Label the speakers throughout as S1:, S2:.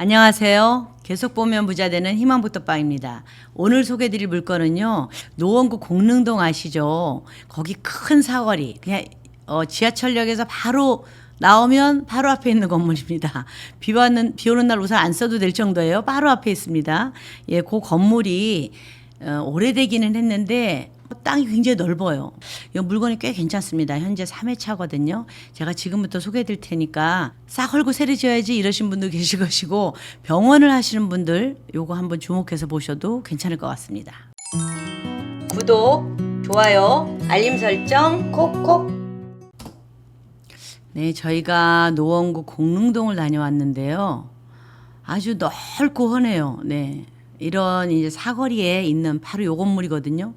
S1: 안녕하세요. 계속 보면 부자 되는 희망부터 빵입니다. 오늘 소개드릴 물건은요. 노원구 공릉동 아시죠? 거기 큰 사거리. 그냥 어, 지하철역에서 바로 나오면 바로 앞에 있는 건물입니다. 비 왔는 비 오는 날 우산 안 써도 될 정도예요. 바로 앞에 있습니다. 예, 그 건물이 어, 오래되기는 했는데 땅이 굉장히 넓어요. 이 물건이 꽤 괜찮습니다. 현재 3회차거든요. 제가 지금부터 소개해 드릴 테니까 싹 헐고 새를 지어야지 이러신 분도 계실 것이고 병원을 하시는 분들 요거 한번 주목해서 보셔도 괜찮을 것 같습니다. 구독, 좋아요, 알림 설정 콕콕. 네, 저희가 노원구 공릉동을 다녀왔는데요. 아주 넓고 훤해요. 네. 이런 이제 사거리에 있는 바로 요 건물이거든요.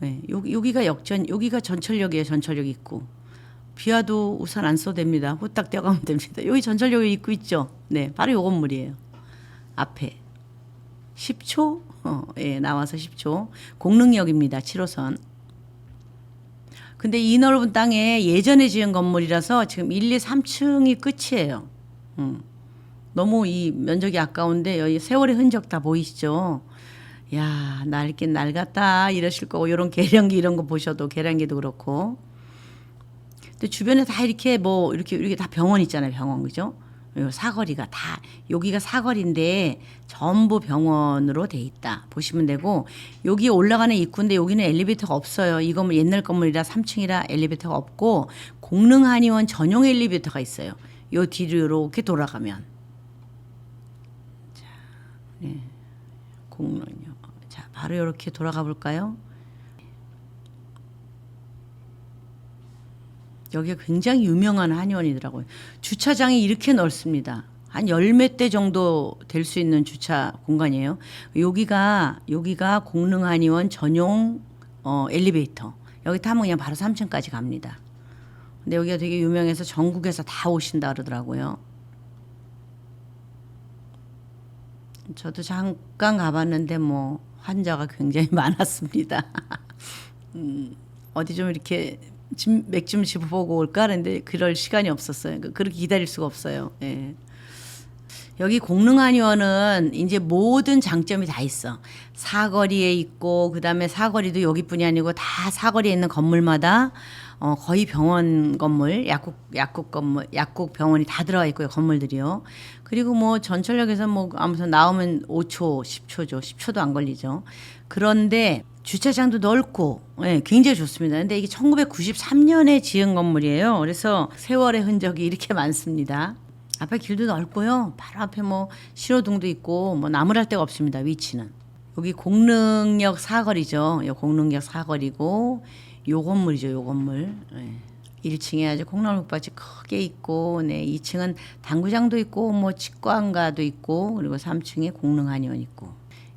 S1: 네, 여기, 여기가 역전, 여기가 전철역이에요. 전철역 입구. 비 와도 우산 안 써도 됩니다. 후딱 뛰어가면 됩니다. 여기 전철역 입구 있죠? 네, 바로 요 건물이에요. 앞에. 10초? 어, 예, 나와서 10초. 공릉역입니다. 7호선. 근데 이 넓은 땅에 예전에 지은 건물이라서 지금 1, 2, 3층이 끝이에요. 음. 너무 이 면적이 아까운데 여기 세월의 흔적 다 보이시죠? 야, 낡긴 낡았다 이러실 거고 이런 계량기 이런 거 보셔도 계량기도 그렇고. 근데 주변에 다 이렇게 뭐 이렇게 이렇게 다 병원 있잖아요. 병원 그죠? 요 사거리가 다 여기가 사거리인데 전부 병원으로 돼 있다 보시면 되고 여기 올라가는 입구인데 여기는 엘리베이터가 없어요. 이 건물 옛날 건물이라 3층이라 엘리베이터가 없고 공릉 한의원 전용 엘리베이터가 있어요. 요 뒤로 이렇게 돌아가면 자, 네. 공릉요. 자, 바로 이렇게 돌아가 볼까요? 여기가 굉장히 유명한 한의원이더라고요. 주차장이 이렇게 넓습니다. 한 열몇 대 정도 될 수 있는 주차 공간이에요. 여기가 여기가 공릉 한의원 전용 어, 엘리베이터. 여기 타면 그냥 바로 3층까지 갑니다. 근데 여기가 되게 유명해서 전국에서 다 오신다 그러더라고요. 저도 잠깐 가봤는데 뭐 환자가 굉장히 많았습니다. 음, 어디 좀 이렇게 좀 맥주 좀 집어보고 올까 하는데 그럴 시간이 없었어요. 그- 그렇게 기다릴 수가 없어요. 예. 여기 공릉한의원은 이제 모든 장점이 다 있어. 사거리에 있고 그다음에 사거리도 여기뿐이 아니고 다 사거리에 있는 건물마다 어, 거의 병원 건물, 약국 약국 건물, 약국 병원이 다 들어가 있고요. 건물들이요. 그리고 뭐 전철역에서 뭐 아무튼 나오면 5초, 10초죠. 10초도 안 걸리죠. 그런데 주차장도 넓고 예, 굉장히 좋습니다. 근데 이게 1993년에 지은 건물이에요. 그래서 세월의 흔적이 이렇게 많습니다. 앞에 길도 넓고요. 바로 앞에 뭐 신호등도 있고 뭐 나무랄 데가 없습니다. 위치는. 여기 공릉역 사거리죠. 요 공릉역 사거리고 요 건물이죠. 요 건물. 예. 1층에 아주 콩나물밭이 크게 있고 네, 2층은 당구장도 있고 뭐 치과인가도 있고 그리고 3층에 공릉한의원 있고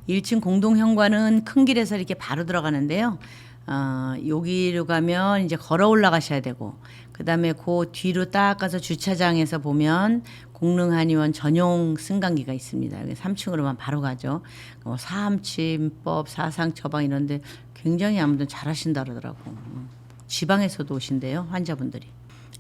S1: 1층 공동 현관은 큰 길에서 이렇게 바로 들어가는데요. 어, 여기로 가면 이제 걸어 올라가셔야 되고 그 다음에 그 뒤로 딱 가서 주차장에서 보면 공릉한의원 전용 승강기가 있습니다. 여기 3층으로만 바로 가죠. 뭐 사암침법, 사상 처방 이런데 굉장히 아무튼 잘하신다 그러더라고. 음. 지방에서도 오신대요 환자분들이.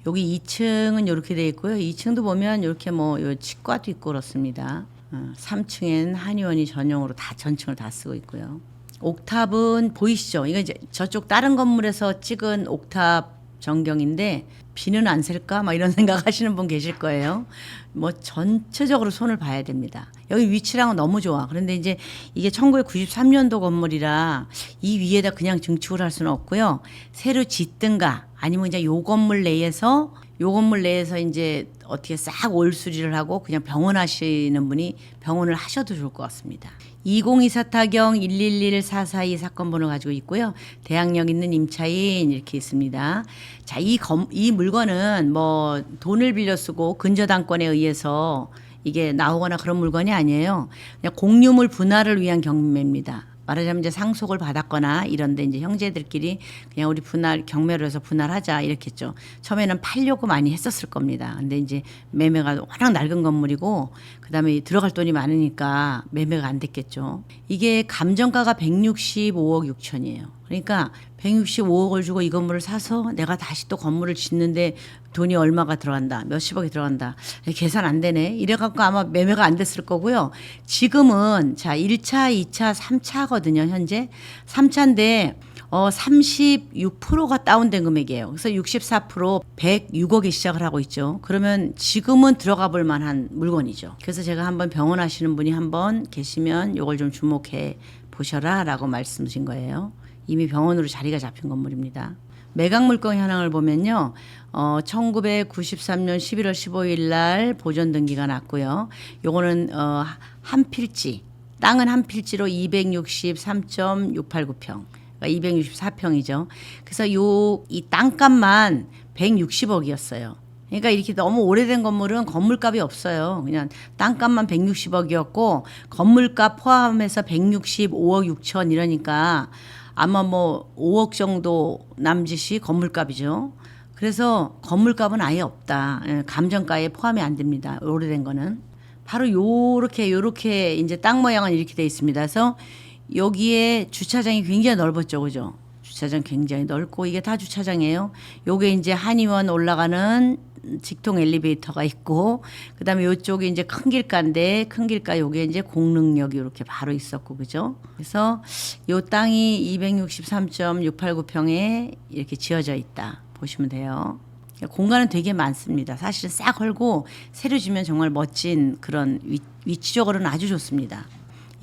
S1: 여기 2층은 이렇게 돼 있고요. 2층도 보면 이렇게 뭐 요 치과도 있고 그렇습니다. 어, 3층엔 한의원이 전용으로 다 전층을 다 쓰고 있고요. 옥탑은 보이시죠? 이거 이제 저쪽 다른 건물에서 찍은 옥탑 전경인데 비는 안 셀까? 막 이런 생각하시는 분 계실 거예요. 뭐 전체적으로 손을 봐야 됩니다. 여기 위치랑은 너무 좋아. 그런데 이제 이게 1993년도 건물이라 이 위에다 그냥 증축을 할 수는 없고요. 새로 짓든가 아니면 이제 요 건물 내에서 요 건물 내에서 이제 어떻게 싹 올수리를 하고 그냥 병원 하시는 분이 병원을 하셔도 좋을 것 같습니다. 2024 타경 111-442 사건 번호 가지고 있고요. 대학력 있는 임차인 이렇게 있습니다. 자, 이, 검, 이 물건은 뭐 돈을 빌려 쓰고 근저당권에 의해서 이게 나오거나 그런 물건이 아니에요. 그냥 공유물 분할을 위한 경매입니다. 말하자면 이제 상속을 받았거나 이런데 이제 형제들끼리 그냥 우리 분할 경매로 해서 분할하자 이렇겠죠. 처음에는 팔려고 많이 했었을 겁니다. 근데 이제 매매가 워낙 낡은 건물이고 그다음에 들어갈 돈이 많으니까 매매가 안 됐겠죠. 이게 감정가가 165억 6천이에요. 그러니까 165억을 주고 이 건물을 사서 내가 다시 또 건물을 짓는데 돈이 얼마가 들어간다. 몇십억이 들어간다. 계산 안 되네. 이래 갖고 아마 매매가 안 됐을 거고요. 지금은 자, 1차, 2차, 3차거든요, 현재. 3차인데 어 36%가 다운된 금액이에요. 그래서 64% 106억에 시작을 하고 있죠. 그러면 지금은 들어가 볼 만한 물건이죠. 그래서 제가 한번 병원 하시는 분이 한번 계시면 요걸 좀 주목해 보셔라 라고 말씀하신 거예요. 이미 병원으로 자리가 잡힌 건물입니다. 매각 물건 현황을 보면요. 어 1993년 11월 15일 날 보존 등기가 났고요. 요거는 어 한 필지 땅은 한 필지로 263.689평. 그러니까 264평이죠. 그래서 요 이 땅값만 160억이었어요. 그러니까 이렇게 너무 오래된 건물은 건물값이 없어요. 그냥 땅값만 160억이었고 건물값 포함해서 165억 6천 이러니까 아마 뭐 5억 정도 남짓이 건물값이죠. 그래서 건물값은 아예 없다. 예, 감정가에 포함이 안 됩니다. 오래된 거는. 바로 요렇게 요렇게 이제 땅 모양은 이렇게 돼 있습니다. 그래서 여기에 주차장이 굉장히 넓었죠. 그죠? 주차장 굉장히 넓고 이게 다 주차장이에요. 요게 이제 한의원 올라가는 직통 엘리베이터가 있고 그다음에 요쪽이 이제 큰 길가인데 큰 길가 요게 이제 공릉역이 이렇게 바로 있었고 그죠? 그래서 요 땅이 263.689평에 이렇게 지어져 있다. 보시면 돼요. 공간은 되게 많습니다. 사실은 싹 헐고 새로 지면 정말 멋진 그런 위, 위치적으로는 아주 좋습니다.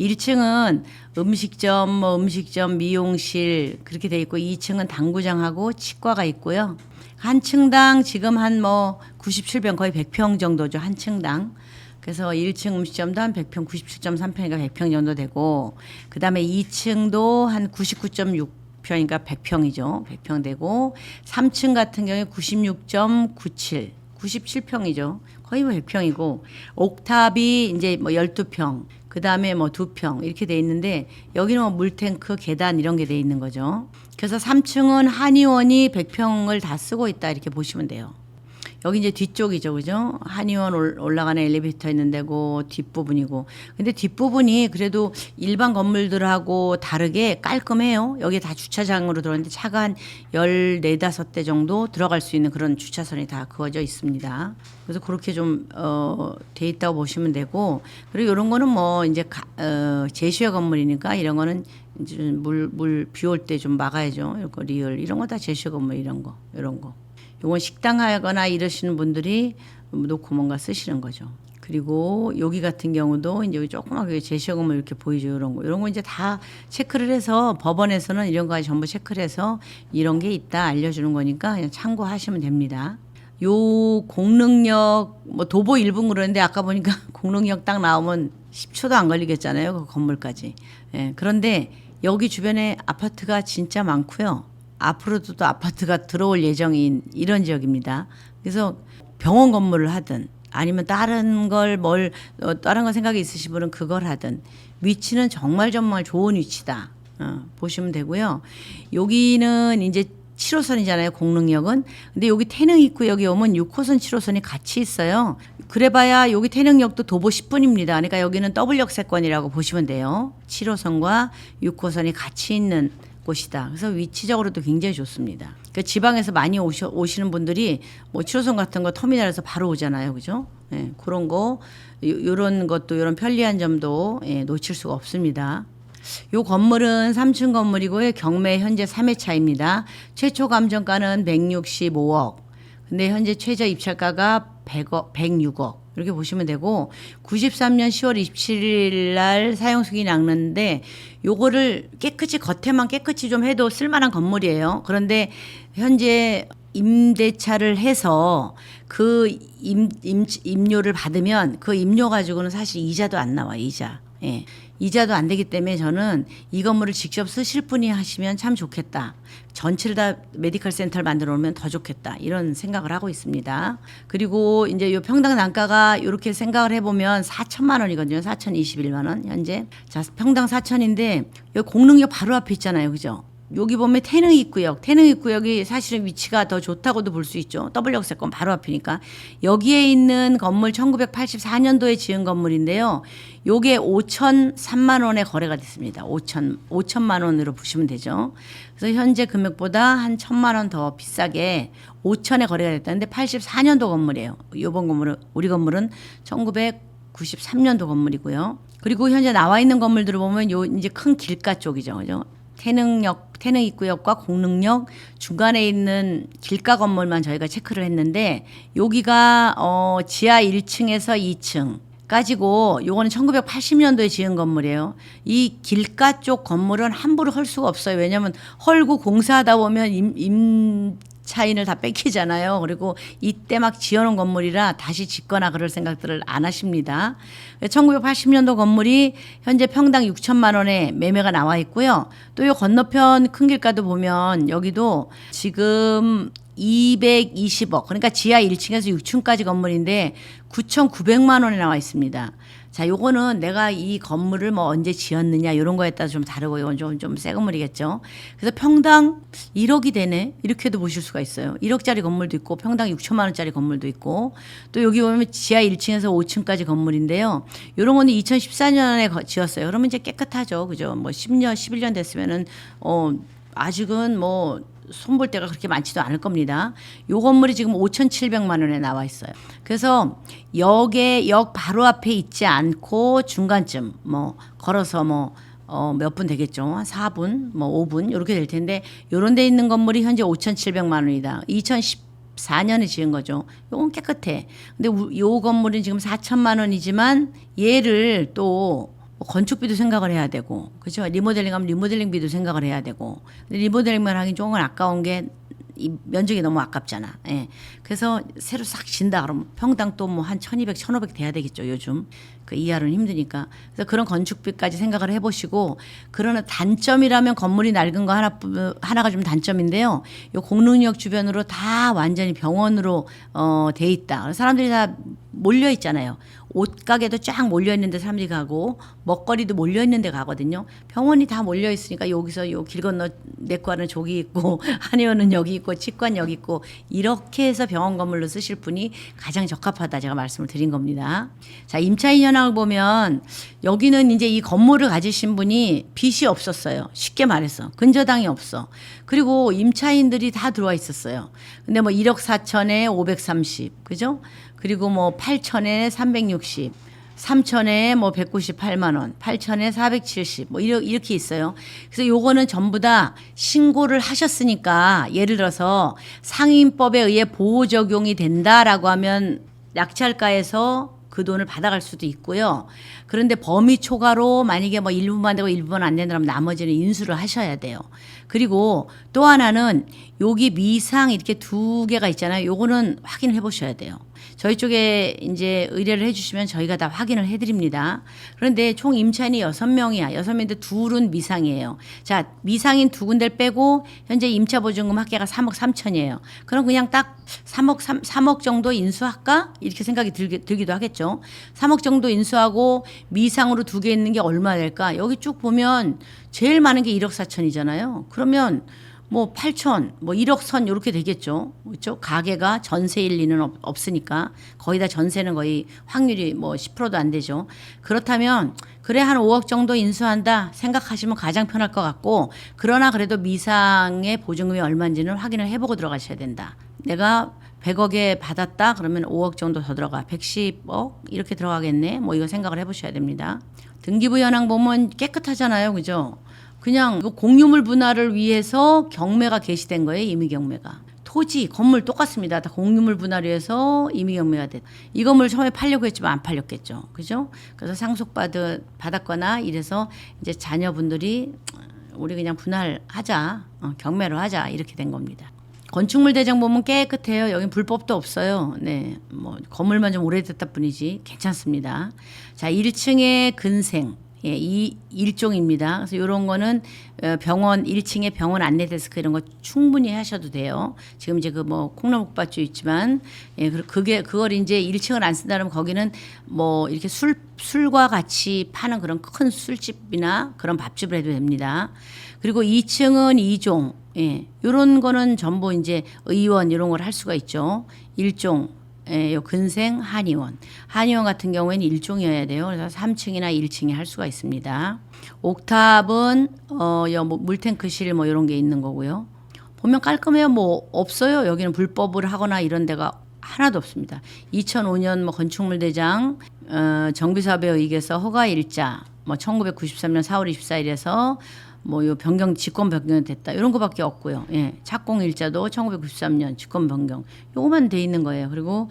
S1: 1층은 음식점, 뭐 음식점, 미용실 그렇게 돼 있고 2층은 당구장하고 치과가 있고요. 한 층당 지금 한 뭐 97평 거의 100평 정도죠. 한 층당. 그래서 1층 음식점도 한 100평, 97.3평이니까 100평 정도 되고 그다음에 2층도 한 99.6 평이니까 100평이죠. 100평 되고 3층 같은 경우에 96.97 97평이죠. 거의 뭐 100평이고 옥탑이 이제 뭐 12평 그 다음에 뭐 두 평 이렇게 돼 있는데 여기는 뭐 물탱크 계단 이런 게 돼 있는 거죠. 그래서 3층은 한의원이 100평을 다 쓰고 있다 이렇게 보시면 돼요. 여기 이제 뒤쪽이죠, 그죠? 한의원 올- 올라가는 엘리베이터 있는 데고 뒷부분이고. 근데 뒷부분이 그래도 일반 건물들하고 다르게 깔끔해요. 여기 다 주차장으로 들어오는데 차가 한 14, 5대 정도 들어갈 수 있는 그런 주차선이 다 그어져 있습니다. 그래서 그렇게 좀, 어, 돼 있다고 보시면 되고. 그리고 이런 거는 뭐 이제 가, 어, 제시어 건물이니까 이런 거는 이제 물, 물 비 올 때 좀 막아야죠. 이거 리얼. 이런 거 다 제시어 건물 이런 거, 이런 거. 요건 식당 하거나 이러시는 분들이 놓고 뭔가 쓰시는 거죠. 그리고 여기 같은 경우도 이제 조그맣게 제시어금을 이렇게 보이죠. 이런 거. 이런 거 이제 다 체크를 해서 법원에서는 이런 거 전부 체크를 해서 이런 게 있다 알려주는 거니까 그냥 참고하시면 됩니다. 요 공릉역 뭐 도보 1분 그러는데 아까 보니까 공릉역 딱 나오면 10초도 안 걸리겠잖아요. 그 건물까지. 예, 그런데 여기 주변에 아파트가 진짜 많고요. 앞으로도 또 아파트가 들어올 예정인 이런 지역입니다. 그래서 병원 건물을 하든 아니면 다른 걸뭘 어, 다른 거 생각이 있으신 분은 그걸 하든 위치는 정말 정말 좋은 위치다. 어, 보시면 되고요. 여기는 이제 7호선이잖아요, 공릉역은. 근데 여기 태릉 입구 여기 오면 6호선, 7호선이 같이 있어요. 그래봐야 여기 태릉역도 도보 10분입니다. 그러니까 여기는 더블 역세권이라고 보시면 돼요. 7호선과 6호선이 같이 있는 곳이다. 그래서 위치적으로도 굉장히 좋습니다. 그 지방에서 많이 오시, 오시는 분들이 뭐 7호선 같은 거 터미널에서 바로 오잖아요. 그죠? 예, 그런 거, 요, 요런 것도, 요런 편리한 점도 예, 놓칠 수가 없습니다. 요 건물은 3층 건물이고요. 경매 현재 3회차입니다. 최초 감정가는 165억. 근데 현재 최저 입찰가가 100억, 106억. 이렇게 보시면 되고 93년 10월 27일 날 사용 승인이 났는데 요거를 깨끗이 겉에만 깨끗이 좀 해도 쓸만한 건물이에요. 그런데 현재 임대차를 해서 그 임, 임, 임료를 받으면 그 임료 가지고는 사실 이자도 안 나와 이자. 예. 이자도 안 되기 때문에 저는 이 건물을 직접 쓰실 분이 하시면 참 좋겠다. 전체를 다 메디컬 센터를 만들어 놓으면 더 좋겠다. 이런 생각을 하고 있습니다. 그리고 이제 요 평당 단가가 이렇게 생각을 해보면 4천만 원이거든요. 4천 21만 원 현재. 자, 평당 4천인데 여기 공릉역 바로 앞에 있잖아요. 그죠? 여기 보면 태릉 입구역, 태릉 입구역이 사실은 위치가 더 좋다고도 볼 수 있죠. W 역세권 바로 앞이니까. 여기에 있는 건물 1984년도에 지은 건물인데요. 요게 5,003만 원에 거래가 됐습니다. 5천 5천만 원으로 보시면 되죠. 그래서 현재 금액보다 한 천만 원 더 비싸게 5천에 거래가 됐다는데 84년도 건물이에요. 요번 건물은 우리 건물은 1993년도 건물이고요. 그리고 현재 나와 있는 건물들을 보면 요 이제 큰 길가 쪽이죠. 그죠? 태릉역, 태릉 입구역과 공릉역 중간에 있는 길가 건물만 저희가 체크를 했는데 여기가 어 지하 1층에서 2층 까지고 요거는 1980년도에 지은 건물이에요. 이 길가 쪽 건물은 함부로 헐 수가 없어요. 왜냐하면 헐고 공사하다 보면 임, 임 차인을 다 뺏기잖아요. 그리고 이때 막 지어놓은 건물이라 다시 짓거나 그럴 생각들을 안 하십니다. 1980년도 건물이 현재 평당 6천만 원에 매매가 나와 있고요. 또요 건너편 큰 길가도 보면 여기도 지금 220억 그러니까 지하 1층에서 6층까지 건물인데 9,900만 원에 나와 있습니다. 자, 요거는 내가 이 건물을 뭐 언제 지었느냐 이런 거에 따라 좀 다르고 이건 좀좀새 건물이겠죠. 그래서 평당 1억이 되네 이렇게도 보실 수가 있어요. 1억짜리 건물도 있고 평당 6천만 원짜리 건물도 있고 또 여기 보면 지하 1층에서 5층까지 건물인데요. 요런 거는 2014년에 지었어요. 그러면 이제 깨끗하죠, 그죠? 뭐 10년, 11년 됐으면은 어 아직은 뭐 손볼 데가 그렇게 많지도 않을 겁니다. 요 건물이 지금 5,700만 원에 나와 있어요. 그래서 역에 역 바로 앞에 있지 않고 중간쯤 뭐 걸어서 뭐 어, 몇 분 되겠죠. 한 4분, 뭐 5분 이렇게 될 텐데 요런 데 있는 건물이 현재 5,700만 원이다. 2010 4년에 지은 거죠. 요건 깨끗해. 근데 우- 요 건물은 지금 4천만 원이지만 얘를 또뭐 건축비도 생각을 해야 되고, 그죠? 리모델링 하면 리모델링비도 생각을 해야 되고, 근데 리모델링만 하긴 조금 아까운 게 이 면적이 너무 아깝잖아. 예. 그래서 새로 싹 진다 그러면 평당 또 뭐한 1200, 1500 돼야 되겠죠, 요즘. 그 이하로는 힘드니까. 그래서 그런 건축비까지 생각을 해 보시고 그러나 단점이라면 건물이 낡은 거 하나 하나가 좀 단점인데요. 요 공릉역 주변으로 다 완전히 병원으로 어돼 있다. 사람들이 다 몰려 있잖아요. 옷가게도 쫙 몰려 있는데 사람들이 가고 먹거리도 몰려 있는데 가거든요. 병원이 다 몰려 있으니까 여기서 요 길 건너 내과는 저기 있고 한의원은 여기 있고 치과는 여기 있고 이렇게 해서 병원 건물로 쓰실 분이 가장 적합하다 제가 말씀을 드린 겁니다. 자 임차인 현황을 보면 여기는 이제 이 건물을 가지신 분이 빚이 없었어요. 쉽게 말해서 근저당이 없어. 그리고 임차인들이 다 들어와 있었어요. 근데 뭐 1억 4천에 530 그죠? 그리고 뭐 8천에 360 3천에 뭐 198만 원, 8천에 470, 뭐 이렇게, 있어요. 그래서 요거는 전부 다 신고를 하셨으니까 예를 들어서 상임법에 의해 보호 적용이 된다라고 하면 낙찰가에서 그 돈을 받아갈 수도 있고요. 그런데 범위 초과로 만약에 뭐 일부만 되고 일부만 안 된다면 나머지는 인수를 하셔야 돼요. 그리고 또 하나는 여기 미상 이렇게 두 개가 있잖아요. 요거는 확인을 해 보셔야 돼요. 저희 쪽에 이제 의뢰를 해주시면 저희가 다 확인을 해드립니다. 그런데 총 임차인이 여섯 명이야. 여섯 명인데 둘은 미상이에요. 자, 미상인 두 군데를 빼고 현재 임차 보증금 합계가 3억 3천이에요. 그럼 그냥 딱 3억 3, 3억 정도 인수할까? 이렇게 생각이 들기, 들기도 하겠죠. 3억 정도 인수하고 미상으로 두 개 있는 게 얼마 될까? 여기 쭉 보면 제일 많은 게 1억 4천이잖아요. 그러면 뭐 8천, 뭐 1억 선 이렇게 되겠죠. 그렇죠? 가게가 전세일 리는 없, 없으니까 거의 다 전세는 거의 확률이 뭐 10%도 안 되죠. 그렇다면 그래 한 5억 정도 인수한다 생각하시면 가장 편할 것 같고 그러나 그래도 미상의 보증금이 얼마인지는 확인을 해보고 들어가셔야 된다. 내가 100억에 받았다? 그러면 5억 정도 더 들어가. 110억? 이렇게 들어가겠네? 뭐 이거 생각을 해보셔야 됩니다. 등기부 현황 보면 깨끗하잖아요. 그죠? 그냥 이거 공유물 분할을 위해서 경매가 개시된 거예요 임의 경매가. 토지 건물 똑같습니다. 다 공유물 분할을 위해서 임의 경매가 됐. 이 건물 처음에 팔려고 했지만 안 팔렸겠죠. 그죠? 그래서 상속받은 받았거나 이래서 이제 자녀분들이 우리 그냥 분할하자 어, 경매로 하자 이렇게 된 겁니다. 건축물 대장 보면 깨끗해요. 여긴 불법도 없어요. 네. 뭐 건물만 좀 오래됐다 뿐이지 괜찮습니다. 자, 1층에 근생 예, 이 일종입니다. 그래서 이런 거는 어, 병원 1층에 병원 안내 데스크 이런 거 충분히 하셔도 돼요. 지금 이제 그 뭐 콩나물밥주 있지만 예, 그- 그게 그걸 이제 1층을 안 쓴다 그러면 거기는 뭐 이렇게 술 술과 같이 파는 그런 큰 술집이나 그런 밥집을 해도 됩니다. 그리고 2층은 2종 예. 요런 거는 전부 이제 의원 이런 걸 할 수가 있죠. 1종 예, 요 근생 한의원. 한의원 같은 경우에는 일종이어야 돼요. 그래서 3층이나 1층에 할 수가 있습니다. 옥탑은 어, 여, 뭐 물탱크실 뭐 이런 게 있는 거고요. 보면 깔끔해요. 뭐 없어요. 여기는 불법을 하거나 이런 데가 하나도 없습니다. 2005년 뭐 건축물 대장 어, 정비사업에 의해서 허가 일자 뭐 1993년 4월 24일에서 뭐 요 변경 직권 변경이 됐다 이런 거밖에 없고요. 예, 착공 일자도 1993년 직권 변경 요거만 돼 있는 거예요. 그리고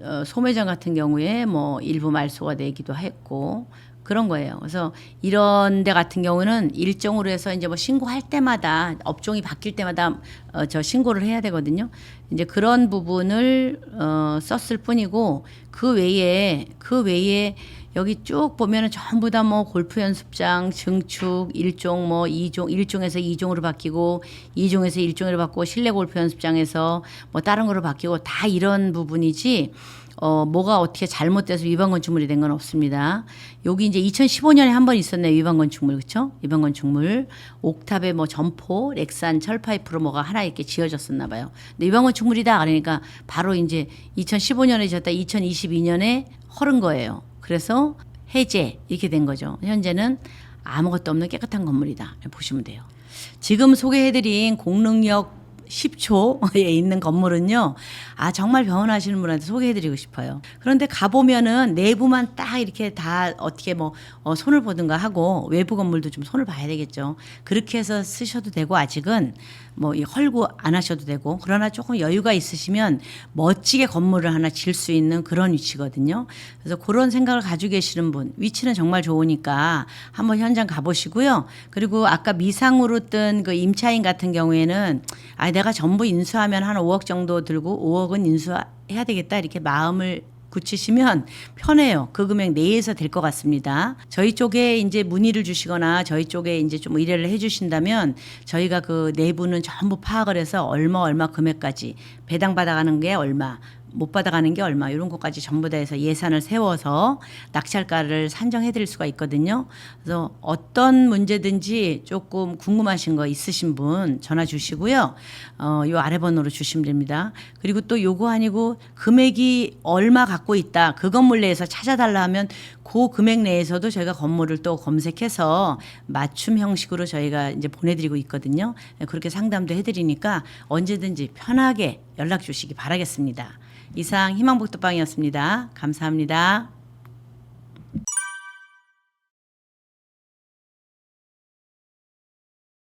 S1: 어, 소매점 같은 경우에 뭐 일부 말소가 되기도 했고 그런 거예요. 그래서 이런 데 같은 경우는 일정으로 해서 이제 뭐 신고할 때마다 업종이 바뀔 때마다 어, 저 신고를 해야 되거든요. 이제 그런 부분을 어, 썼을 뿐이고 그 외에 그 외에 여기 쭉 보면은 전부 다 뭐 골프 연습장, 증축, 일종 뭐 이종, 일종에서 이종으로 바뀌고 이종에서 일종으로 바꾸고 실내 골프 연습장에서 뭐 다른 거로 바뀌고 다 이런 부분이지 어 뭐가 어떻게 잘못돼서 위반 건축물이 된 건 없습니다. 여기 이제 2015년에 한 번 있었네요. 위반 건축물 그렇죠? 위반 건축물 옥탑에 뭐 점포, 렉산, 철파이프로 뭐가 하나 이렇게 지어졌었나 봐요. 근데 위반 건축물이다 그러니까 바로 이제 2015년에 지었다 2022년에 허른 거예요. 그래서 해제 이렇게 된 거죠. 현재는 아무것도 없는 깨끗한 건물이다. 보시면 돼요. 지금 소개해드린 공릉역 10초에 있는 건물은요. 아, 정말 병원 하시는 분한테 소개해 드리고 싶어요. 그런데 가보면은 내부만 딱 이렇게 다 어떻게 뭐 어, 손을 보든가 하고 외부 건물도 좀 손을 봐야 되겠죠. 그렇게 해서 쓰셔도 되고 아직은 뭐 이 헐고 안 하셔도 되고 그러나 조금 여유가 있으시면 멋지게 건물을 하나 질 수 있는 그런 위치거든요. 그래서 그런 생각을 가지고 계시는 분 위치는 정말 좋으니까 한번 현장 가보시고요. 그리고 아까 미상으로 뜬 그 임차인 같은 경우에는 아 내가 전부 인수하면 한 5억 정도 들고 5억은 인수해야 되겠다 이렇게 마음을 굳히시면 편해요. 그 금액 내에서 될 것 같습니다. 저희 쪽에 이제 문의를 주시거나 저희 쪽에 이제 좀 의뢰를 해주신다면 저희가 그 내부는 전부 파악을 해서 얼마 얼마 금액까지 배당 받아가는 게 얼마 못 받아가는 게 얼마 이런 것까지 전부 다 해서 예산을 세워서 낙찰가를 산정해 드릴 수가 있거든요. 그래서 어떤 문제든지 조금 궁금하신 거 있으신 분 전화 주시고요. 어, 요 아래 번호로 주시면 됩니다. 그리고 또 요거 아니고 금액이 얼마 갖고 있다. 그 건물 내에서 찾아달라 하면 그 금액 내에서도 저희가 건물을 또 검색해서 맞춤 형식으로 저희가 이제 보내드리고 있거든요. 네, 그렇게 상담도 해드리니까 언제든지 편하게 연락 주시기 바라겠습니다. 이상 희망복도방이었습니다. 감사합니다.